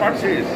পারছিস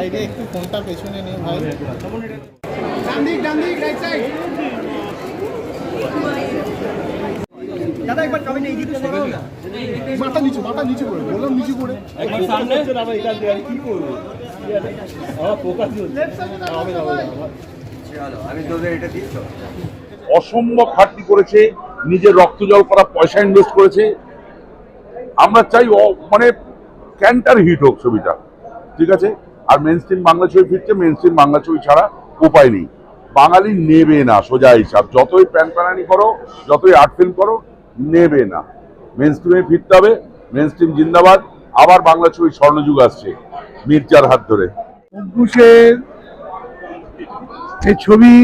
ভাই রে একটু ফোনটা পেছনে ভাই। সাইড দাদা একবার কবে নেই দিকে সরো মাথা নিচু মাথা নিচু করে বললাম নিচু করে। একবার সামনে। দাদা এটা দিয়ে কি করব? আমার ফোকাস হচ্ছে। হবে না হবে না আমি তোদের এটা দিচ্ছ অসম্ভব ঘাটতি করেছে নিজের রক্ত জল করা পয়সা ইনভেস্ট করেছে। আমরা চাই অ- মানে ক্যান্টার হিট হোক ছবিটা ঠিক আছে? আর মেন স্ট্রিম বাংলা ছবি ফিরছে মেন স্ট্রিম বাংলা ছবি ছাড়া উপায় নেই। বাঙালি নেবে না সোজা হিসাব। যতই প্যান প্যানানি করো, যতই আর্ট ফিল্ম করো, নেবে না। মেন স্ট্রিমে ফিরতে হবে মেন স্ট্রিম জিন্দাবাদ। আবার বাংলা ছবির স্বর্ণযুগ আসছে, মির্জার হাত ধরে। অঙ্কুশের ছবি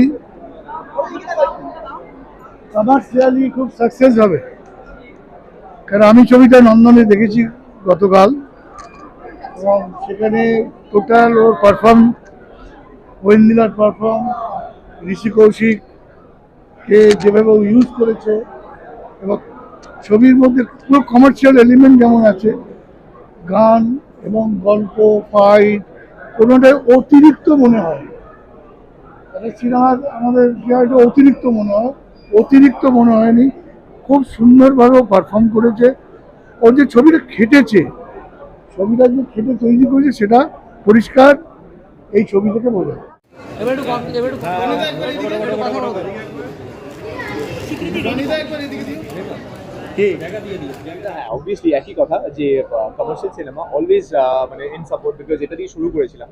কমার্শিয়ালি খুব সাকসেস হবে। কারণ আমি ছবিটা নন্দনে দেখেছি গতকাল। এবং সেখানে টোটাল ওর পারফর্ম ওয়েন্দিলার পারফর্ম ঋষি কৌশিককে যেভাবে ও ইউজ করেছে এবং ছবির মধ্যে পুরো কমার্শিয়াল এলিমেন্ট যেমন আছে, গান এবং গল্প ফাইট কোনোটাই অতিরিক্ত মনে হয়। একটা সিনেমা আমাদের এটা অতিরিক্ত মনে হয়, অতিরিক্ত মনে হয়নি, খুব সুন্দরভাবে পারফর্ম করেছে। ও যে ছবিটা খেটেছে ছবিটা যে খেটে তৈরি করেছে সেটা পরিষ্কার এই ছবি থেকে বোঝা দিও হ্যাঁ অবভিয়াসলি একই কথা যে কমার্শিয়াল সিনেমা অলওয়েজ মানে ইন সাপোর্ট বিকজ এটা দিয়ে শুরু করেছিলাম।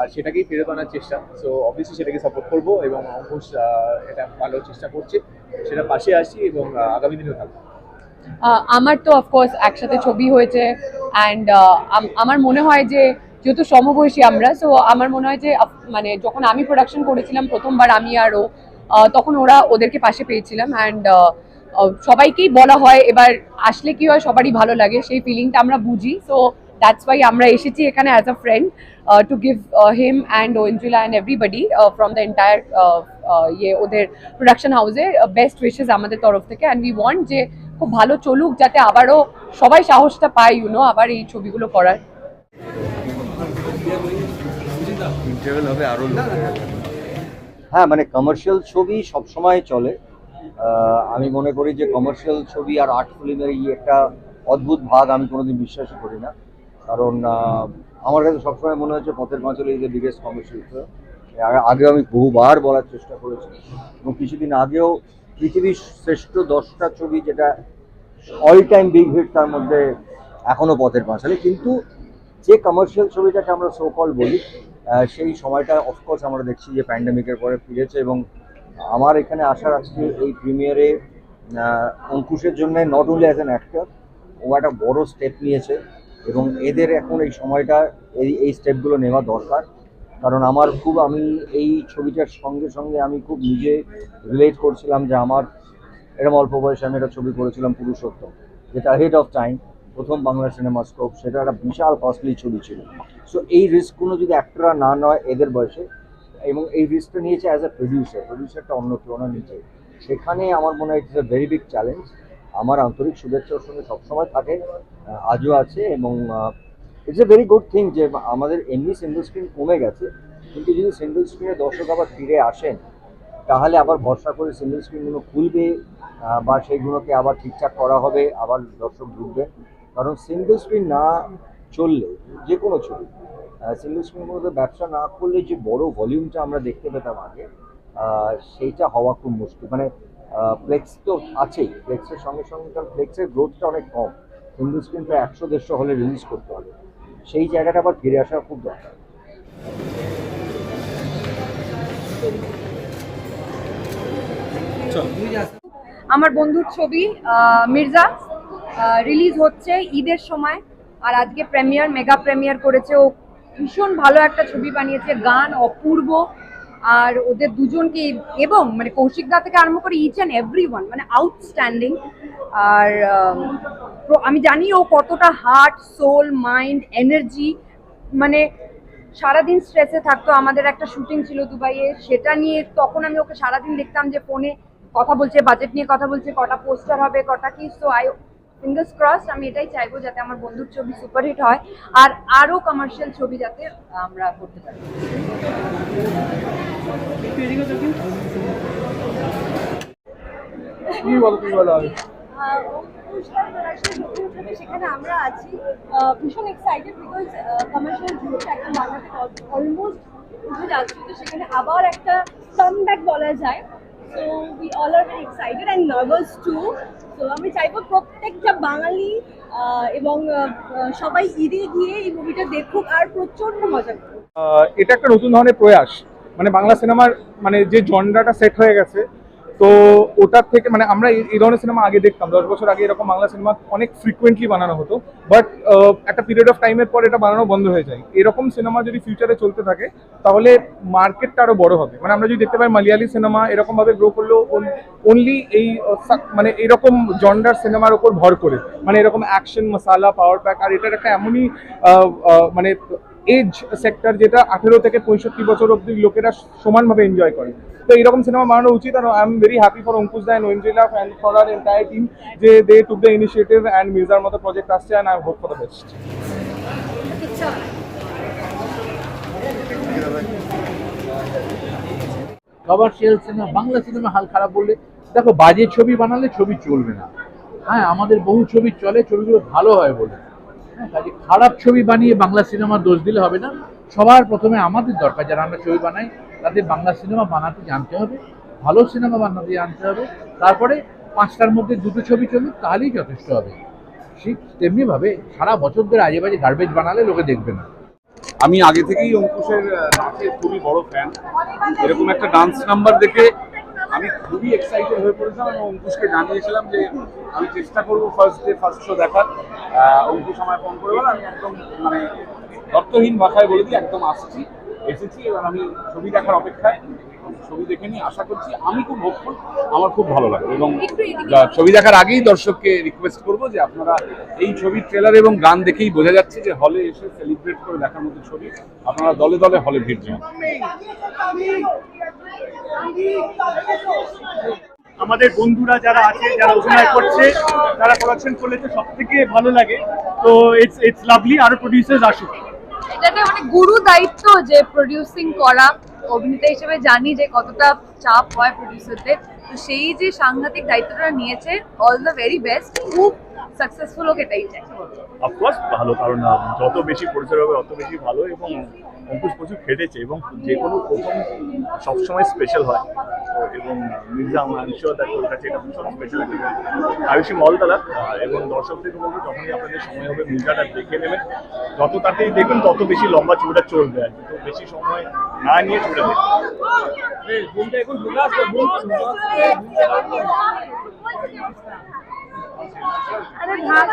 আর সেটাকেই ফেরত আনার চেষ্টা। সো অবভিয়াসলি সেটাকে সাপোর্ট করব এবং অঙ্কুশ এটা ভালো চেষ্টা করছে। সেটা পাশে আসি এবং আগামী দিনেও থাকব। আমার তো অফকোর্স একসাথে ছবি হয়েছে অ্যান্ড আমার মনে হয় যে, যেহেতু সমবয়সী আমরা সো আমার মনে হয় যে মানে যখন আমি প্রোডাকশন করেছিলাম প্রথমবার, আমি আর ও তখন ওরা ওদেরকে পাশে পেয়েছিলাম অ্যান্ড সবাইকেই বলা হয়, এবার আসলে কি হয়, সবারই ভালো লাগে, সেই ফিলিংটা আমরা বুঝি সো দ্যাটস ওয়াই আমরা এসেছি এখানে as a friend to give him and ওয়েঞ্জুলা and everybody from the entire ইয়ে ওদের প্রোডাকশন হাউসে বেস্ট উইশেস আমাদের তরফ থেকে অ্যান্ড উই ওয়ান্ট যে খুব ভালো চলুক যাতে আবারও সবাই সাহসটা পায় ইউনো আবার এই ছবিগুলো করার। ইন্টারভেল হবে আরও হ্যাঁ মানে কমার্শিয়াল ছবি সবসময় চলে। আমি মনে করি যে কমার্শিয়াল ছবি আর আর্ট ফিল্মের এই একটা অদ্ভুত ভাগ আমি কোনোদিন বিশ্বাসই করি না। কারণ আমার কাছে সবসময় মনে হচ্ছে পথের পাঁচল is the biggest commercial film আগে আমি বহুবার বলার চেষ্টা করেছি। এবং কিছুদিন আগেও পৃথিবীর শ্রেষ্ঠ দশটা ছবি যেটা অল টাইম বিগ হিট তার মধ্যে এখনও পথের পাঁচালী। কিন্তু যে কমার্শিয়াল ছবিটাকে আমরা সোকল বলি সেই সময়টা অফকোর্স আমরা দেখছি যে প্যান্ডামিকের পরে ফিরেছে এবং আমার এখানে আসার আজকে এই প্রিমিয়ারে অঙ্কুশের জন্য not only as an actor ও একটা বড় স্টেপ নিয়েছে এবং এদের এখন এই সময়টা এই এই স্টেপগুলো নেওয়া দরকার। কারণ আমার খুব আমি এই ছবিটার সঙ্গে সঙ্গে আমি খুব নিজে রিলেট করছিলাম যে আমার এরকম অল্প বয়সে আমি একটা ছবি করেছিলাম পুরুষোত্তম, যেটা হেড অফ টাইম প্রথম বাংলা সিনেমা স্কোপ সেটা একটা বিশাল কস্টলি ছবি ছিল। সো এই রিস্কগুলো যদি অ্যাক্টররা না নয় এদের বয়সে, এবং এই রিস্কটা নিয়েছে অ্যাজ এ প্রডিউসার প্রডিউসারটা অন্য কেউ না নিচে সেখানে আমার মনে হয় it's a very big challenge আমার আন্তরিক শুভেচ্ছা ওর সঙ্গে সবসময় থাকে আজও আছে এবং it's a very good thing যে আমাদের এমনি সিঙ্গল স্ক্রিন কমে গেছে, কিন্তু যদি সিঙ্গল স্ক্রিনে দর্শক আবার ফিরে আসেন, তাহলে আবার ভরসা করে সিঙ্গল স্ক্রিনগুলো খুলবে বা সেইগুলোকে আবার ঠিকঠাক করা হবে, আবার দর্শক ঢুকবে। কারণ সিঙ্গল স্ক্রিন না চললে, যে কোনো ছবি সিঙ্গল স্ক্রিনগুলোতে ব্যবসা না করলে যে বড় ভলিউমটা আমরা দেখতে পেতাম আগে সেইটা হওয়া খুব মুশকিল। মানে ফ্লেক্স তো আছেই ফ্লেক্সের সঙ্গে সঙ্গে কারণ ফ্লেক্সের গ্রোথটা অনেক কম। সিঙ্গল স্ক্রিন প্রায় একশো দেড়শো হলে রিলিজ করতে হবে। সেই জায়গাটা আবার ফিরে আসা খুব দরকার। আমার বন্ধুর ছবি মির্জা রিলিজ হচ্ছে ঈদের সময় আর আজকে প্রেমিয়ার মেগা প্রেমিয়ার করেছে। ও ভীষণ ভালো একটা ছবি বানিয়েছে গান অপূর্ব। আর ওদের দুজনকে এবং মানে কৌশিক দা থেকে আরম্ভ করে ইচ অ্যান্ড এভরি ওয়ান মানে আউটস্ট্যান্ডিং আর আমি জানি ও কতটা হার্ট সোল মাইন্ড এনার্জি মানে সারাদিন স্ট্রেসে থাকতো। আমাদের একটা শুটিং ছিল দুবাইয়ে, সেটা নিয়ে তখন আমি ওকে সারাদিন দেখতাম যে ফোনে কথা বলছে বাজেট নিয়ে কথা বলছে, কটা পোস্টার হবে, কটা কি। সো আই ফিঙ্গার্স ক্রস আমি এটাই চাইব যাতে আমার বন্ধুর ছবি সুপারহিট হয় আর আরও কমার্শিয়াল ছবি যাতে আমরা করতে পারি। সেখানে আমরা আছি। ভীষণ এক্সাইটেড বিকজ কমার্শিয়াল জুট একটা বানাতে অলমোস্ট উঠে যাচ্ছে তো সেখানে আবার একটা কামব্যাক বলা যায়। So we all are very excited and nervous too so আমি চাইব প্রত্যেকটা বাঙালি এবং সবাই ঈদে গিয়ে এই মুভিটা দেখুক আর প্রচণ্ড মজা করুক। এটা একটা নতুন ধরনের প্রয়াস। মানে বাংলা সিনেমার মানে যে জন্ডাটা সেট হয়ে গেছে তো ওটার থেকে মানে আমরা এই- ধরনের সিনেমা আগে দেখতাম। দশ বছর আগে এরকম বাংলা সিনেমা অনেক ফ্রিকুয়েন্টলি বানানো হতো। বাট একটা পিরিয়ড অফ টাইমের পর এটা বানানো বন্ধ হয়ে যায়। এরকম সিনেমা যদি ফিউচারে চলতে থাকে, তাহলে মার্কেটটা আরও বড় হবে। মানে আমরা যদি দেখতে পাই মালয়ালি সিনেমা এরকমভাবে গ্রো করলেও অনলি এই মানে এরকম জন্ডার সিনেমার ওপর ভর করে। মানে এরকম অ্যাকশন মশালা পাওয়ার প্যাক আর এটার একটা এমনই মানে এজ সেক্টর যেটা আঠেরো থেকে পঁয়ষট্টি বছর অব্দি লোকেরা সমানভাবে এনজয় করে। তো এরকম সিনেমা বানানো উচিত আর I am very happy for Ankush the and Oindrila and for our entire team যে they took the initiative and মির্জার মতো প্রজেক্ট আসছে and I hope for the best commercial cinema Bangla cinema হাল খারাপ বললে, দেখো বাজে ছবি বানালে ছবি চলবে না। হ্যাঁ আমাদের বহু ছবি চলে, ছবিগুলো ভালো হয় বলে। কাজে খারাপ ছবি বানিয়ে বাংলা সিনেমার দোষ দিলে হবে না। সবার প্রথমে আমাদের দরকার যারা আমরা ছবি বানাই, তাদের বাংলা সিনেমা বানাতে জানতে হবে, ভালো সিনেমা বানাতে জানতে হবে। তারপরে পাঁচটার মধ্যে দুটো ছবি চলুক, তাহলেই যথেষ্ট হবে। ঠিক তেমনিভাবে সারা বছর ধরে আজে বাজে গার্বেজ বানালে লোকে দেখবে না। আমি আগে থেকেই অঙ্কুশের নাচের খুবই বড় ফ্যান এরকম একটা ডান্স নাম্বার দেখে আমি খুবই এক্সাইটেড হয়ে পড়েছিলাম এবং অঙ্কুশকে জানিয়েছিলাম যে আমি চেষ্টা করব ফার্স্ট ডে ফার্স্ট শো দেখার। অঙ্কুশ আমায় ফোন করে আমি একদম মানে তত্ত্বহীন ভাষায় বলে দিই, একদম আসছি, এসেছি, এবার আমি ছবি দেখার অপেক্ষায়। ছবি দেখে নিয়ে আশা করছি আমি খুব হোপফুল আমার খুব ভালো লাগে এবং ছবি দেখার আগেই দর্শককে রিকোয়েস্ট করব যে আপনারা এই ছবির ট্রেলার এবং গান দেখেই বোঝা যাচ্ছে যে হলে এসে সেলিব্রেট করে দেখার মতো ছবি আপনারা দলে দলে হলে ভিড় যান আমাদের বন্ধুরা যারা আছে যারা অভিনয় করছে যারা প্রোডাকশন তো সব থেকে ভালো লাগে। তো ইটস ইটস লাভলি আরও প্রডিউসার্স আসুক। এটাতে মানে গুরু দায়িত্ব যে প্রডিউসিং করা, অভিনেতা হিসেবে জানি যে কতটা চাপ হয় প্রডিউসারদের তো সেই যে সাংঘাতিক দায়িত্বটা নিয়েছে অল দ্য ভেরি বেস্ট খুব সাকসেসফুল হোক এটাই চাই অফকোর্স ভালো কারণ যত বেশি পরিচয় হবে অত বেশি ভালো এবং অঙ্কুশ প্রচুর খেটেছে এবং যে কোনো প্রথম সবসময় স্পেশাল হয় এবং মির্জা আমার শিওর দ্যাট ওর কাছে এটা ভীষণ স্পেশাল একটা আয়ুষী মলতলা এবং দর্শকদের বলব যখনই আপনাদের সময় হবে মির্জাটা দেখে নেবেন যত তাড়াতাড়ি দেখবেন তত বেশি লম্বা ছবিটা চলবে আর কি তো বেশি সময় না নিয়ে ছবিটা দেখবেন আরে ঢাকা মারবেন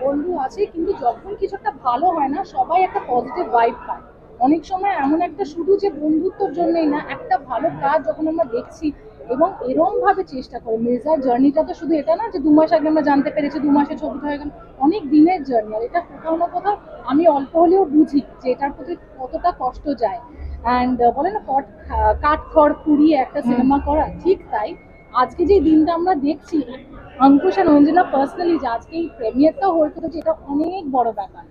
বন্ধু আছে কিন্তু যখন কিছু একটা ভালো হয় না সবাই একটা পজিটিভ ভাইব পায় অনেক সময় এমন একটা শুধু যে বন্ধুত্বর জন্যই না একটা ভালো কাজ যখন আমরা দেখছি এবং এরম ভাবে চেষ্টা করে মির্জার জার্নিটা তো শুধু এটা না যে দু মাস আগে আমরা জানতে পেরেছি দু মাসে ছবিটা হয়ে গেল অনেক দিনের জার্নি আর এটা কোথাও না কোথাও আমি অল্প হলেও বুঝি যে এটার প্রতি কতটা কষ্ট যায়। অ্যান্ড বলে না কট কাঠ খড় পুড়িয়ে একটা সিনেমা করা ঠিক তাই। আজকে যে দিনটা আমরা দেখছি অঙ্কুশ অঞ্জনা পার্সোনালি যে আজকে এই করেছে এটা অনেক বড় ব্যাপার।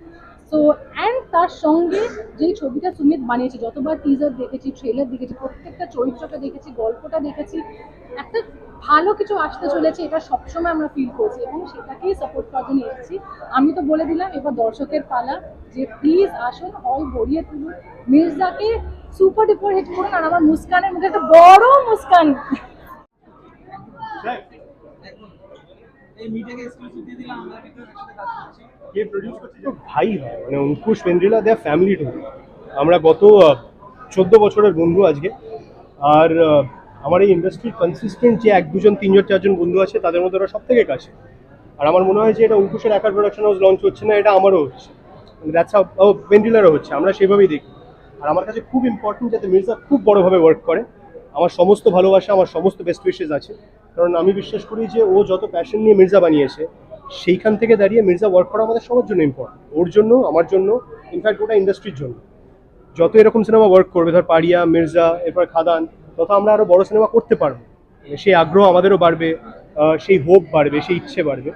সো অ্যান্ড তার সঙ্গে যেই ছবিটা সুমিত বানিয়েছে যতবার টিজার দেখেছি ট্রেলার দেখেছি প্রত্যেকটা চরিত্রকে দেখেছি গল্পটা দেখেছি একটা ভালো কিছু আসতে চলেছে এটা সবসময় আমরা ফিল করছি এবং সেটাকেই সাপোর্ট করার জন্য এসেছি। আমি তো বলে দিলাম এবার দর্শকের পালা যে প্লিজ আসুন হল ভরিয়ে তুলুন মির্জাকে সুপার ডুপার হিট করুন আর আমার মুস্কানের মুখে একটা বড় মুস্কান। কে প্রডিউস করছে তো ভাই হয় মানে অঙ্কুশ পেন্দ্রিলা দেয়া ফ্যামিলি টু আমরা গত চোদ্দ বছরের বন্ধু আজকে। আর আমার এই ইন্ডাস্ট্রির কনসিস্টেন্ট যে এক দুজন তিনজন চারজন বন্ধু আছে তাদের মধ্যে ওরা সব থেকে কাছে। আর আমার মনে হয় যে এটা অঙ্কুশের একার প্রোডাকশন হাউস লঞ্চ হচ্ছে না এটা আমারও হচ্ছে। মানে দ্যাটস হাউ হচ্ছে আমরা সেভাবেই দেখি। আর আমার কাছে খুব ইম্পর্টেন্ট যাতে মির্জা খুব বড়োভাবে ওয়ার্ক করে। আমার সমস্ত ভালোবাসা, আমার সমস্ত বেস্ট উইশেস আছে। কারণ আমি বিশ্বাস করি যে ও যত প্যাশন নিয়ে মির্জা বানিয়েছে, সেইখান থেকে দাঁড়িয়ে মির্জা ওয়ার্ক করা আমাদের সবার জন্য ইম্পর্টেন্ট ওর জন্য, আমার জন্য ইনফ্যাক্ট ওটা ইন্ডাস্ট্রির জন্য। যত এরকম সিনেমা ওয়ার্ক করবে, ধর পাড়িয়া, মির্জা, এরপর খাদান, তত আমরা আরও বড় সিনেমা করতে পারব। সেই আগ্রহ আমাদেরও বাড়বে সেই হোপ বাড়বে, সেই ইচ্ছে বাড়বে।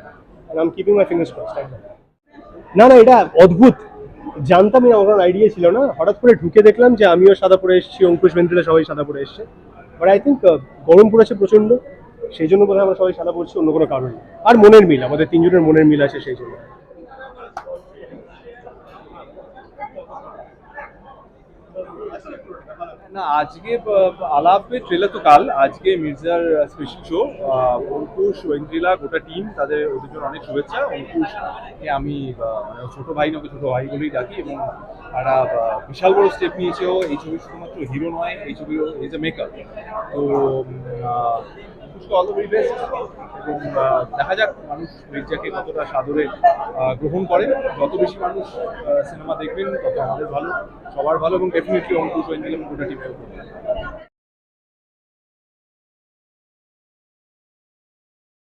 I'm keeping my fingers crossed না না, এটা অদ্ভুত। জানতামই না আমার আইডিয়া ছিল না। হঠাৎ করে ঢুকে দেখলাম যে আমিও সাদা পরে এসেছি, অঙ্কুশ ভেন্দ্রিলা সবাই সাদা পরে এসছে। বাট আই থিঙ্ক গরম পড়েছে প্রচণ্ড সেই জন্য বোধহয় আমরা সবাই সাদা পড়ছি, অন্য কোনো কারণ আর মনের মিল, আমাদের তিনজনের মনের মিল আছে সেই জন্য। না, আজকে আলাপ ট্রেলার তো কাল। আজকে মির্জার স্পেশাল শো অঙ্কুশ ঐন্দ্রিলা গোটা টিম তাদের ওদের জন্য অনেক শুভেচ্ছা। অঙ্কুশকে আমি মানে ছোট ভাই নকে ছোট ভাই বলেই ডাকি, এবং তারা বিশাল বড় স্টেপ নিয়েছেও এই ছবি শুধুমাত্র হিরো নয়, এই ছবি ইজ এ মেকআপ তো উম, অল দ্য বেস্ট এবং দেখা যাক মানুষ মির্জাকে কতটা সাদরে গ্রহণ করে। যত বেশি মানুষ সিনেমা দেখবেন তত আমাদের ভালো সবার ভালো এবং ডেফিনেটলি অঙ্কুশ ঐন্দ্রিলা এবং গোটা টিমের